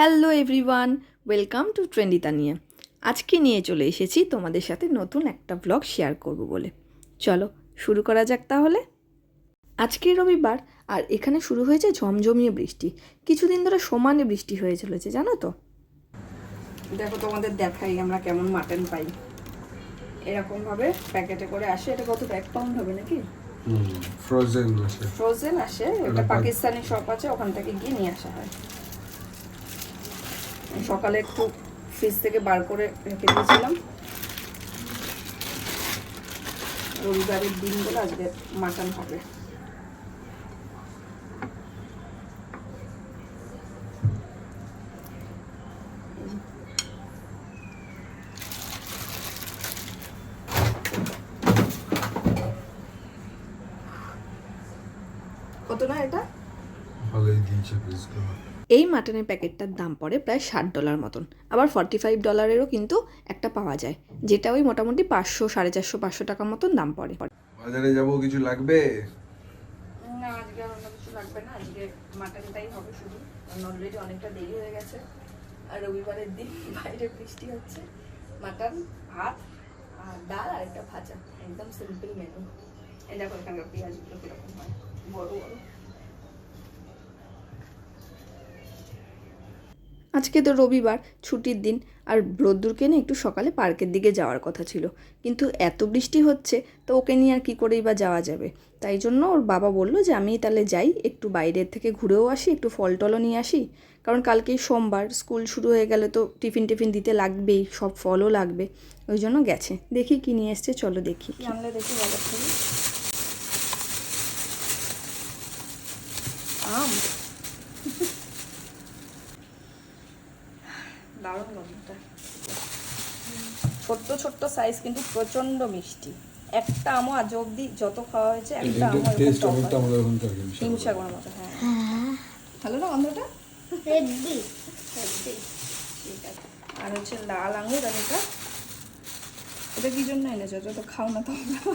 Hello everyone welcome to ট্রেন্ডিতা নিয়ে। আজকে নিয়ে চলে এসেছি তোমাদের সাথে নতুন একটা ব্লগ শেয়ার করব বলে। চলো শুরু করা যাক তাহলে। আজকে রবিবার আর এখানে শুরু হয়েছে ঝমঝমিয়ে বৃষ্টি। কিছুদিন ধরে সমানে বৃষ্টি হয়ে চলেছে জানো তো? দেখো তোমাদের দেখাই আমরা কেমন মাটন পাই। এরকমভাবে প্যাকেটে করে আসে এটা কত এক পাউন্ড হবে নাকি? ফ্রোজেন আছে ফ্রোজেন আসে এটা পাকিস্তানি শপ আছে ওখান থেকে গিয়ে নিয়ে আসা হয়। সকালে একটু ফ্রিজ থেকে বার করে রেখে দিয়েছিলাম। রবিবারের দিনগুলো আজকে মাটন হবে। কত না এটা? ভালোই দিয়েছে পিসগুলো এই মাটনের প্যাকেটটার দাম পড়ে প্রায় ষাট ডলার মতন। আবার ফর্টি ফাইভ ডলারেরও কিন্তু একটা পাওয়া যায় যেটা ওই মোটামুটি পাঁচশো সাড়ে চারশো পাঁচশো টাকার মতন দাম পড়ে। বাজারে যাব কিছু লাগবে? না আজকে অন্য কিছু লাগবে না আজকে মাটনটাই হবে শুধু। অলরেডি অনেকটা দেরি হয়ে গেছে। আর রবিবারের দিন বাইরে বৃষ্টি হচ্ছে। মাটন ভাত আর ডাল আর একটা ভাজা। একদম সিম্পল মেনু এই দেখো এখানকার পেঁয়াজগুলো কীরকম হয়। বড় বড়। আজকে তো রবিবার, ছুটির দিন। আর রোদ্দুরকে নিয়ে একটু সকালে পার্কের দিকে যাওয়ার কথা ছিল। কিন্তু এত বৃষ্টি হচ্ছে, তো ওকে নিয়ে আর কী করেই বা যাওয়া যাবে? তাই জন্য ওর বাবা বলল যে, আমি তাহলে যাই, একটু বাইরের থেকে ঘুরেও আসি, একটু ফল টলও নিয়ে আসি। কারণ কালকেই সোমবার স্কুল শুরু হয়ে গেলে তো টিফিন টিফিন দিতে লাগবেই, সব ফলও লাগবে। ওই জন্য গেছে। দেখি কি নিয়ে এসছে, চলো দেখি। দেখি বাজার থেকে আম দারুণ গন্ধটা। ছোট্ট ছোট্ট সাইজ কিন্তু প্রচণ্ড মিষ্টি। একটা আমও আজ অব্দি যত খাওয়া হয়েছে একটা আমও টেস্ট অনেকটা। আমাদের ওখানকার হিমসাগরের মতো হ্যাঁ। ভালো না গন্ধটা? ঠিক আছে। আর হচ্ছে লাল আঙুর আর এটা। এটা কি জন্য এনেছো? এটা তো খাও না তোমরা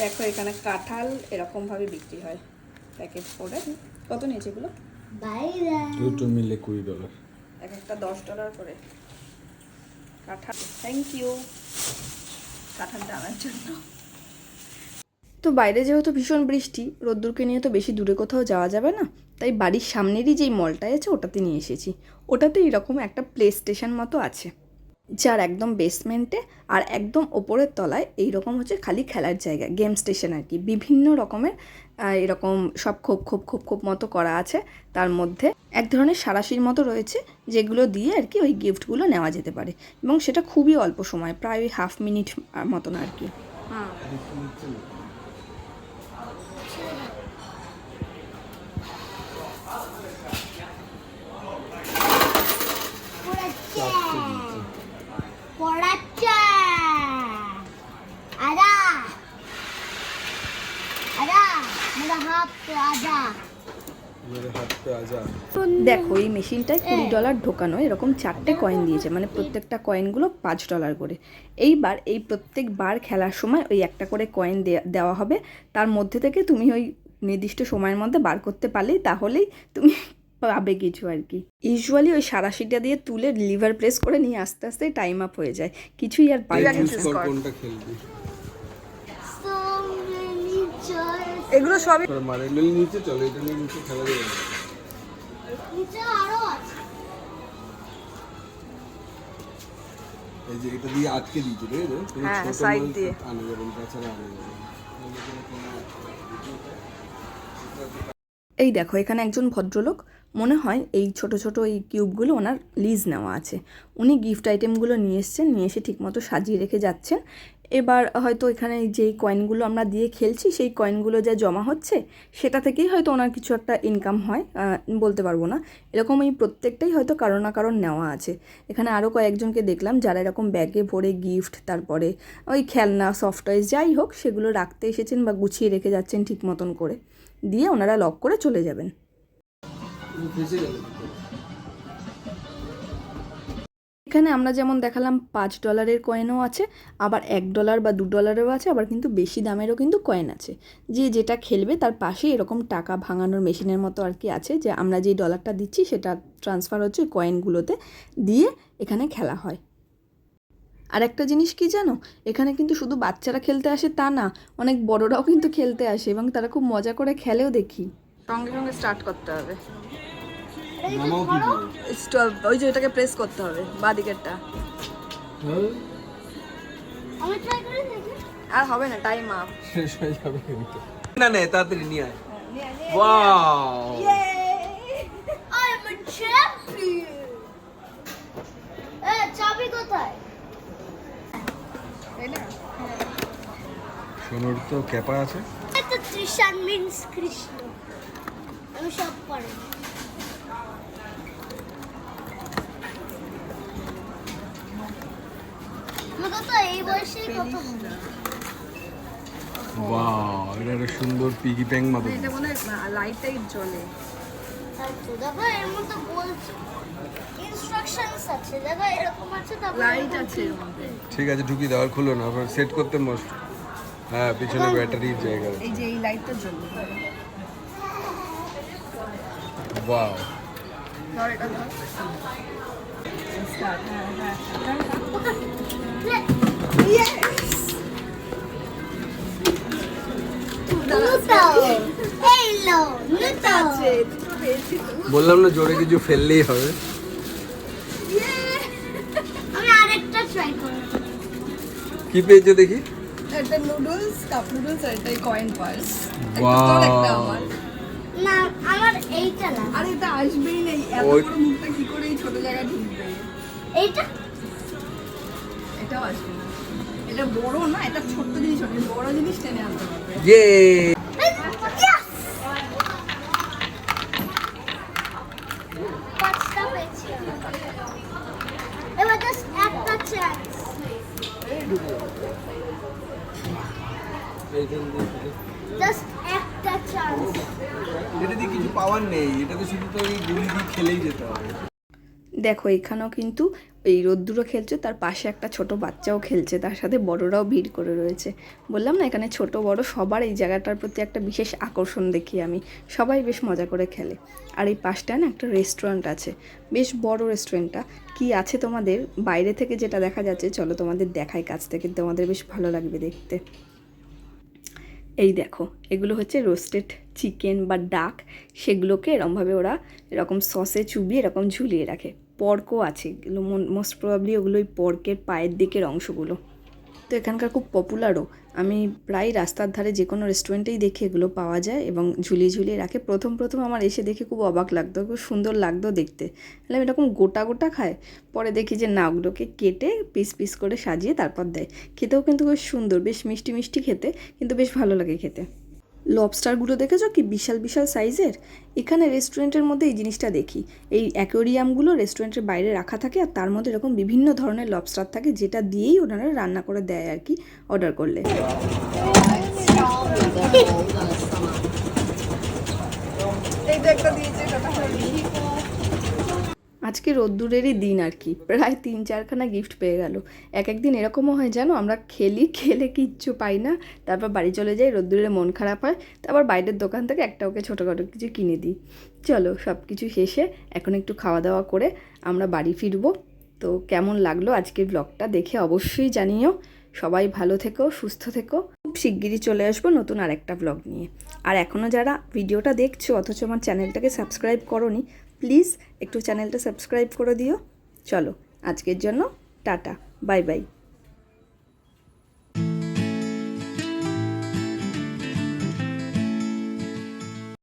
দেখো এখানে কাঁঠাল এরকম ভাবে বিক্রি হয়। প্যাকেট করে। কত নিয়েছে এগুলো? বাইরে দুটো মিলে কুড়ি ডলার এক একটা দশ ডলার করে। কাঁঠাল থ্যাংক ইউ কাঁঠালটা আনার জন্য। তো বাইরে যেহেতু ভীষণ বৃষ্টি, রোদ্দুরকে নিয়ে তো বেশি দূরে কোথাও যাওয়া যাবে না। তাই বাড়ির সামনেরই যেই মলটাই আছে, ওটাতে নিয়ে এসেছি। ওটাতে এরকম একটা প্লে স্টেশন মতো আছে। যার একদম বেসমেন্টে আর একদম ওপরের তলায় এই রকম হচ্ছে খালি খেলার জায়গা গেম স্টেশন আর কি। বিভিন্ন রকমের এরকম সব খোপ খোপ খোপ খোপ মতো করা আছে। তার মধ্যে এক ধরনের সারাশির মতো রয়েছে, যেগুলো দিয়ে আর কি ওই গিফটগুলো নেওয়া যেতে পারে। এবং সেটা খুবই অল্প সময়, প্রায় ওই হাফ মিনিট মতন আর কি। পড়াচ্ছে দেখো এই মেশিনটায় কুড়ি ডলার ঢোকানো এরকম চারটে কয়েন দিয়েছে মানে প্রত্যেকটা কয়েনগুলো পাঁচ ডলার করে। এইবার এই প্রত্যেকবার খেলার সময় ওই একটা করে কয়েন দেওয়া হবে। তার মধ্যে থেকে তুমি ওই নির্দিষ্ট সময়ের মধ্যে বার করতে পারলেই তাহলেই তুমি পাবে কিছু আর কি। ইউজুয়ালি ওই সারাশিটা দিয়ে তুলে লিভার প্রেস করে নিয়ে আস্তে আস্তে টাইম আপ হয়ে যায়। কিছুই আর পাই এগুলো সবই নিচে চলো এটা নিয়ে নিচে খেলা যাবে। নিচে আরও আছে। এই যে এটা দিয়ে আটকে দিয়েছে তুমি হ্যাঁ, মাল দিয়ে। আনা যাবে না, তাছাড়া আনা যাবে। এই দেখো এখানে একজন ভদ্রলোক মনে হয় এই ছোট ছোট এই কিউবগুলো ওনার লিজ নেওয়া আছে। উনি গিফট আইটেমগুলো নিয়ে এসছেন নিয়ে এসে ঠিকমতো সাজিয়ে রেখে যাচ্ছেন। এবার হয়তো এখানে যেই কয়েনগুলো আমরা দিয়ে খেলছি, সেই কয়েনগুলো যা জমা হচ্ছে, সেটা থেকেই হয়তো ওনার কিছু একটা ইনকাম হয় বলতে পারব না। এরকম এই প্রত্যেকটাই হয়তো কারও না কারণ নেওয়া আছে। এখানে আরও কয়েকজনকে দেখলাম যারা এরকম ব্যাগে ভরে গিফট তারপরে ওই খেলনা সফট টয়েস যাই হোক, সেগুলো রাখতে এসেছেন বা গুছিয়ে রেখে যাচ্ছেন ঠিক মতন করে, দিয়ে ওনারা লক করে চলে যাবেন। এখানে আমরা যেমন দেখালাম পাঁচ ডলারের কয়েনও আছে, আবার এক ডলার বা দু ডলারেরও আছে, আবার কিন্তু বেশি দামেরও কিন্তু কয়েন আছে। যে যেটা খেলবে তার পাশে এরকম টাকা ভাঙানোর মেশিনের মতো আর কি আছে, যে আমরা যেই ডলারটা দিচ্ছি সেটা ট্রান্সফার হচ্ছে কয়েনগুলোতে দিয়ে এখানে খেলা হয়। আর একটা জিনিস কি জানো? এখানে কিন্তু শুধু বাচ্চারা খেলতে আসে তা না, অনেক বড়রাও কিন্তু খেলতে আসে এবং তারা খুব মজা করে খেলেও দেখি। সঙ্গে সঙ্গে স্টার্ট করতে হবে। ওই যে ওটাকে প্রেস করতে হবে বা দিকেরটা? আমি ট্রাই করে দেখি আর হবে না টাইম আপ শেষ হয়ে যাবে কিন্তু। না না তাড়াতাড়ি নিয়ে আয়। Wow I am a champion এ চাবি কোথায়? সোনুর তো ক্যাপা আছে। এটা ত্রিশান মিন্স কৃষ্ণ। আমি সব পারি। কত এই বয়সে কত ওয়াও এটা একটা সুন্দর পিগি ব্যাংক মতো। এটা মনে হয় লাইটটাই জ্বলে। দেখো এর মধ্যে বলছে ইনস্ট্রাকশনস আছে দেখো এরকম আছে তারপর লাইট আছে ঠিক আছে ঢুকি দাও আর খুলো না আবার সেট করতে মস্ত হ্যাঁ পিছনে ব্যাটারির জায়গা এই যে এই লাইটটা জ্বলবে। ওয়াও ধর এটা ধর। স্টার্ট হ্যাঁ হ্যাঁ। বললাম না জোরে কিছু ফেললেই হবে। আমি আরেকটা ট্রাই করব কি পেয়েছ দেখি? একটা নুডলস কাপ নুডলস আর একটা কয়েন পার্স একটা আমার। না আমার এইটা না। আর এটা আসবেই নেই এত ওই- বড় মুখটা কি করে এই ছোট জায়গায় ঢুকবে? এইটা? এটাও আসবে না। এটা বড় না এটা ছোট্ট জিনিস বড় জিনিস টেনে আনতে পারবে ইয়ে Yes! পাঁচটা পেয়েছি আমি। এবার জাস্ট একটা চান্স জাস্ট কিছু পাওয়ার নেই এটাতে শুধু তো ওই গুলি দিয়ে খেলেই যেতে হবে। দেখো, এখানেও কিন্তু এই রোদ্দুরও খেলছে, তার পাশে একটা ছোট বাচ্চাও খেলছে, তার সাথে বড়রাও ভিড় করে রয়েছে। বললাম না, এখানে ছোট, বড়, সবার এই জায়গাটার প্রতি একটা বিশেষ আকর্ষণ দেখি আমি। সবাই বেশ মজা করে খেলে। আর এই পাশটায় না একটা রেস্টুরেন্ট আছে, বেশ বড় রেস্টুরেন্টটা কি আছে তোমাদের? বাইরে থেকে যেটা দেখা যাচ্ছে, চলো তোমাদের দেখাই, কাছ থেকে তোমাদের বেশ ভালো লাগবে দেখতে। এই দেখো, এগুলো হচ্ছে রোস্টেড চিকেন বা ডাক সেগুলোকে এরমভাবে ওরা এরকম সসে চুবিয়ে এরকম ঝুলিয়ে রাখে। পর্কও আছে, এগুলো মোস্ট প্রবাবলি ওগুলো ওই পর্কের পায়ের দিকের অংশগুলো। তো এখানকার খুব পপুলারও আমি প্রায় রাস্তার ধারে যে কোনো রেস্টুরেন্টেই দেখি এগুলো পাওয়া যায় এবং ঝুলিয়ে ঝুলিয়ে রাখে। প্রথম প্রথম আমার এসে দেখে খুব অবাক লাগতো, খুব সুন্দর লাগতো দেখতে। তাহলে এরকম গোটা গোটা খায় পরে দেখি যে না, ওগুলোকে কেটে পিস পিস করে সাজিয়ে তারপর দেয়। খেতেও কিন্তু খুব সুন্দর, বেশ মিষ্টি মিষ্টি খেতে, কিন্তু বেশ ভালো লাগে খেতে। লবস্টারগুলো দেখেছ কি বিশাল বিশাল সাইজের এখানে রেস্টুরেন্টের মধ্যে এই জিনিসটা দেখি। এই অ্যাকোরিয়ামগুলো রেস্টুরেন্টের বাইরে রাখা থাকে আর তার মধ্যে এরকম বিভিন্ন ধরনের লবস্টার থাকে যেটা দিয়েই ওনারা রান্না করে দেয় আর কি অর্ডার করলে। আজকে রোদ্দুরেরই দিন আর কি। প্রায় তিন চারখানা গিফট পেয়ে গেল। এক একদিন এরকমও হয় জানো? আমরা খেলি, খেলে কিচ্ছু পাই না। তারপর বাড়ি চলে যাই রোদ্দুরে মন খারাপ হয়। তারপর বাইরের দোকান থেকে একটা ওকে ছোটোখাটো কিছু কিনে দিই। চলো সব কিছু শেষে এখন একটু খাওয়া দাওয়া করে আমরা বাড়ি ফিরবো। তো কেমন লাগল আজকের ব্লগটা দেখে অবশ্যই জানিও। সবাই ভালো থেকো, সুস্থ থেকো। খুব শিগগিরই চলে আসব নতুন আরেকটা ব্লগ নিয়ে। আর এখনও যারা ভিডিওটা দেখছ, অথচ আমার চ্যানেলটাকে সাবস্ক্রাইব করনি প্লিজ একটু চ্যানেলটা সাবস্ক্রাইব করে দিও। চলো আজকের জন্য টাটা বাই বাই।